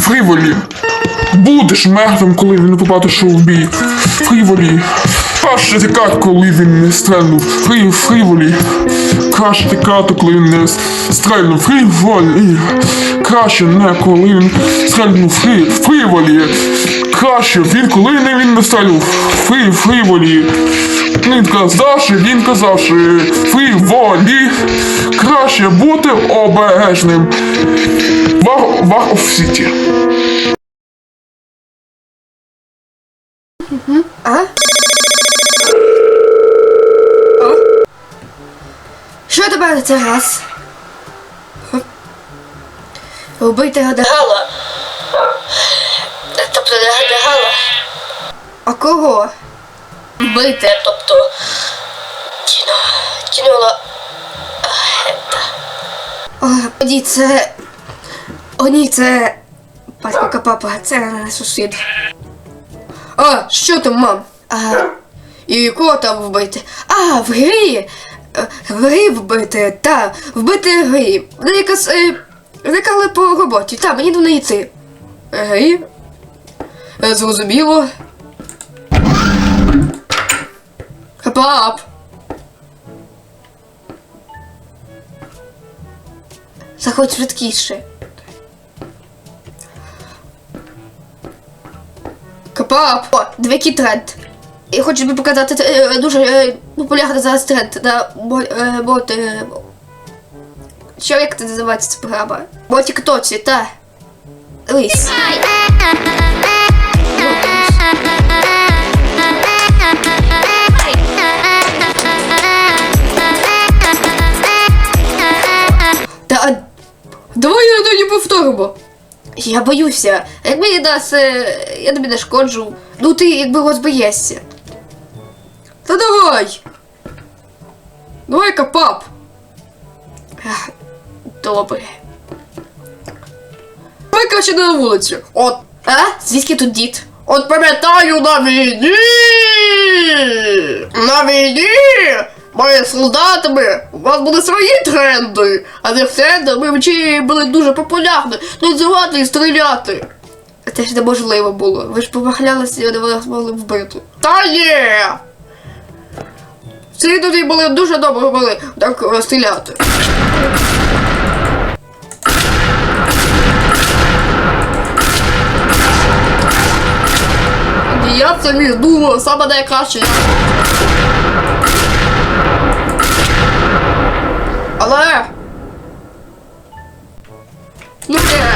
Фріволі. Будеш мертвим, коли він не побачив у бій. Фріволі. Краще тікати, коли він не стрельнув. Фрі, фріволі. Краще тікати, коли він не стрельнув. Фріволі. Краще не коли він стрельнув. Фрі, фріволі. Краще він, коли не він не стрельнув. Фрі, фріволі. Він казавши, він казавши. Фріволі. Краще бути обережним. Вар, вар оф сіті. А? О? Що тебе на цей раз? Га? Вбити Гадагала. Тобто не гадала. А кого? Вбити, тобто. Тіно. Тінула. О, це. О, це. Батько Капапа, це сусід. А, що там, мам? А, і кого там вбити? А, в грі! Е, В грі вбити, та, вбити грі. Вона якась. Е, зникали по роботі, та, мені до неї йти. Е, Грі? Е, Зрозуміло. Капап! Заходь швидкіше. Капап! О, двійки тренд. Я хочу тобі показати е, дуже е, популярний зараз тренд на бо, е, бот, е, що як це називається ця програма? Бо тіктоці, та. Дивись. Давай я тоді повторимо. Я боюся. Якби я нас, я тобі не шкоджу. Ну ти якби розбоєшся. Та давай. Давай капап. Ех, Добре. Давай краще на вулиці. От. А? Звідки тут дід? От пам'ятаю на війні! На війні! Ми солдатами, у вас були свої тренди, а не тренди ми вчі були дуже популярні, називати і стріляти. Це ж неможливо було. Ви ж помахлялися і не вас могли вбити. Та є! Всі тоді були дуже добре були так стріляти. Я це міг думав, саме найкраще. Але. Ну не.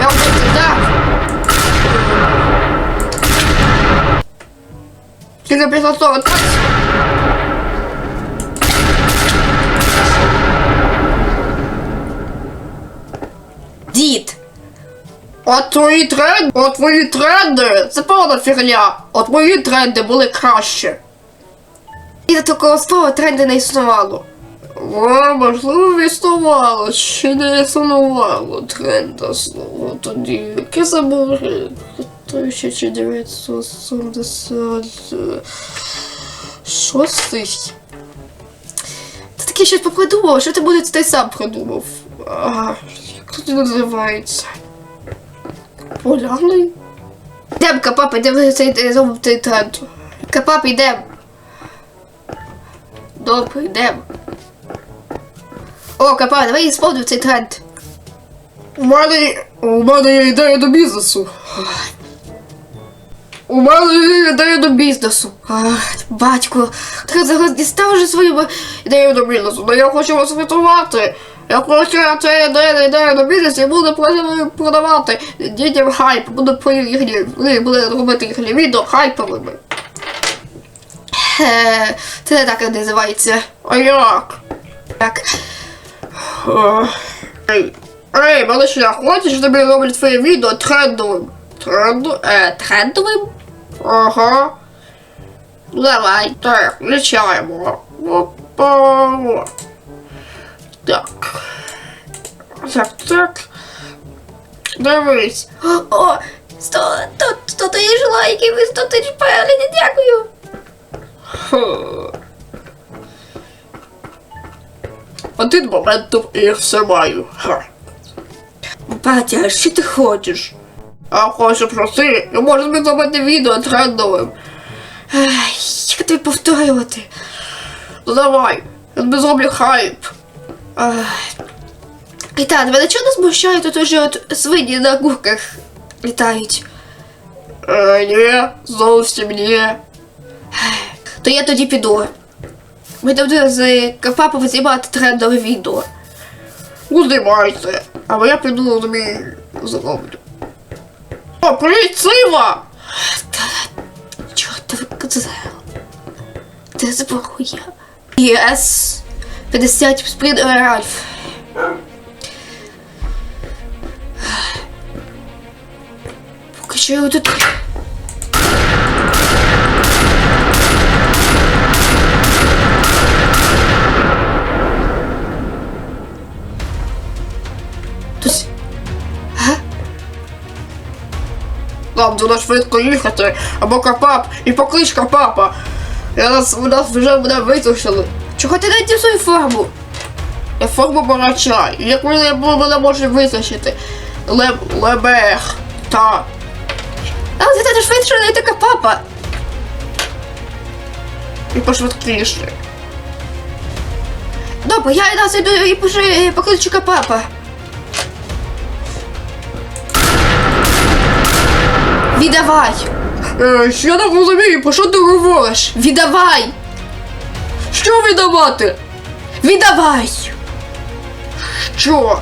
Я вже так. Ти не приготова так? Дід! От твої тренди, от твої тренди, це повна фігня. От мої тренди були краще. І до такого слова тренди не існувало. О, можливо, існувало, ще не існувало тренда слово тоді. Яке забув 1976. Ти таке щось попридумав, що ти буде ти сам придумав? Ага, як це називається? Полярний? Йдем, капап, йдем цей зробив цей тренд. Капап, йдем. Добре, йдем. О, капап, давай сповнив цей тренд. У мене, у мене є ідея до бізнесу. У мене є ідея до бізнесу. Ах, батько, ти зараз дістав вже свою ідею до бізнесу, але я хочу вас врятувати. Я хочу це ідея, ідея до бізнесу і буду продавати дітям хайп, буду про їхні, буду робити їхні відео хайповими. Е, Це не так називається. А як? Так. Е, Ей, ей, малыш, хочеш, щоб я роблю твоє відео трендовим? Тренду, е, трендовим? Ага. Давай, так, включаємо. Опа. Так. Так, так. Дивись. О, о 100, 100, 100 тисяч лайків і 100 тисяч переглядів, дякую. Фу. один моментом і все маю. Ха. Батя, а що ти хочеш? А хочу проси, і може мені зробити відео трендовим. Ай, як тобі повторювати? Ну давай, я тобі зроблю хайп. І так, мене чого смущає, тут уже от свині на курках літають. Е, ні, зовсім ні. То я тоді піду. Ми будемо з папою знімати трендове відео. Ну, знімайте. А я піду тобі зроблю. О, привіт, Сива! Чортове козел. Ти зброя. ЄС 50 сприд Ральф. Поки що його тут. Тут. Га? Нам туди швидко їхати, або капап, і поклич капапа. Я нас, у нас вже мене висушили. Чого ти не свою форму? Я форму барача, і як мене, мене може висушити? Ле, лебех, та. Але ти теж швидше не така папа. І пошвидкіше. Добре, я нас іду і поши покличу папа. Віддавай! Е, що я не розумію, про що ти говориш? Віддавай! Що віддавати? Віддавай! Що?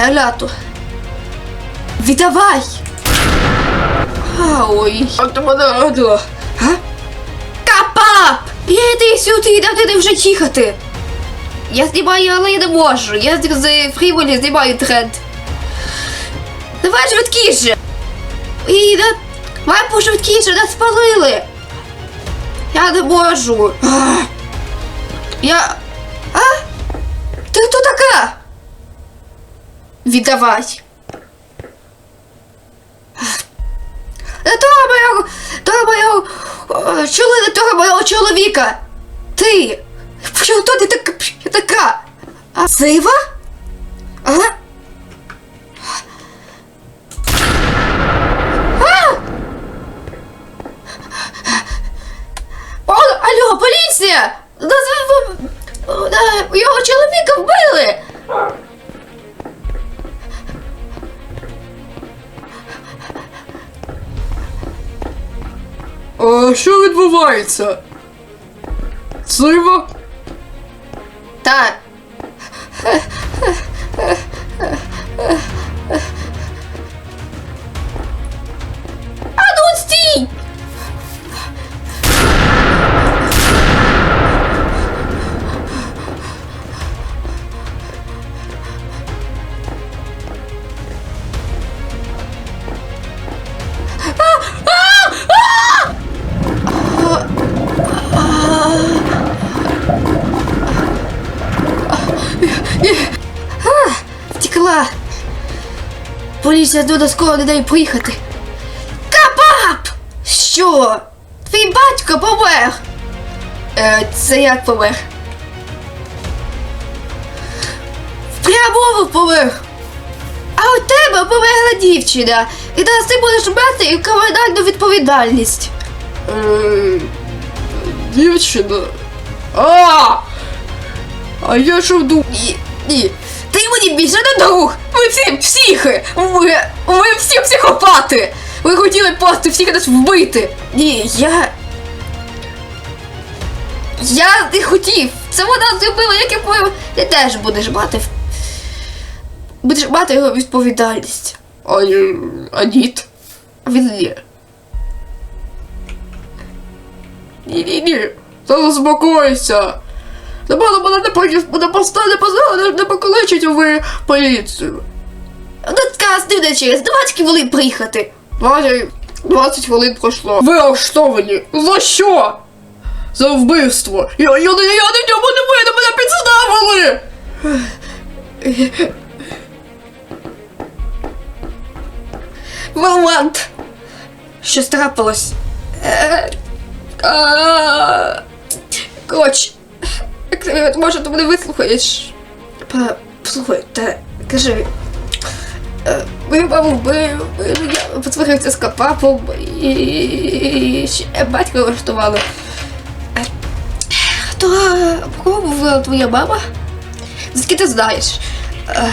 Еляту. Віддавай! Ой. А ти мене радила. Капап! Я йди сюди, де ти вже їхати. Я знімаю, але я не можу. Я з фріволі знімаю тренд. Давай швидкіше. І да... Давай пошвидкіше, нас спалили. Я не можу. Я. А? Ти хто така? Віддавай. Не того моєго, того моєго, е, не того моєго чоловіка. Ти. Хто ти така? така? Сива? А? Алло, поліція! Е, Його чоловіка вбили! А що відбувається? Сива? Так. Поліція скоро не дай приїхати. Капап! Що? Твій батько помер. Е, це як помер? Прямо помер. А у тебе померла дівчина. І зараз ти будеш мати кримінальну відповідальність. Е, дівчина. А! А я що думав? Ні, ні. Ти мені більше не друг! Ви всі психи! Ви, ви всі психопати! Ви хотіли просто всіх нас вбити! Ні, я. Я не хотів! Це вона зробила, як я повів. Ти теж будеш мати. Будеш мати його відповідальність. А, а дід? Він ні. Ні, ні, ні. Та. Не мене не поїв, мене поставили позвали, не покличуть ви поліцію. Ну, така дивна через 20 хвилин приїхати. 20, 20 хвилин пройшло. Ви арештовані. За що? За вбивство. Я, я, я, я на ньому не винен, мене підставили. Момент! Щось трапилось. Е, Коротше, як Е, Може, ти мене вислухаєш? Па, Послухай, та кажи. е, Мою маму вбив, е, я посварився з капапом і, ще батька влаштувало. Е, То кого вбила твоя мама? Звідки ти знаєш? Е,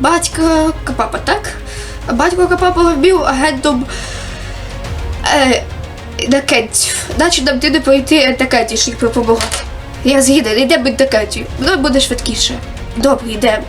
Батько Капапа, так? Батько Капапа вбив агентом е, Дакентів. Значить нам ти не пройти Дакентів, щоб допомогти. Я згідна, будь до Кеті. Воно буде швидкіше. Добре, йдемо.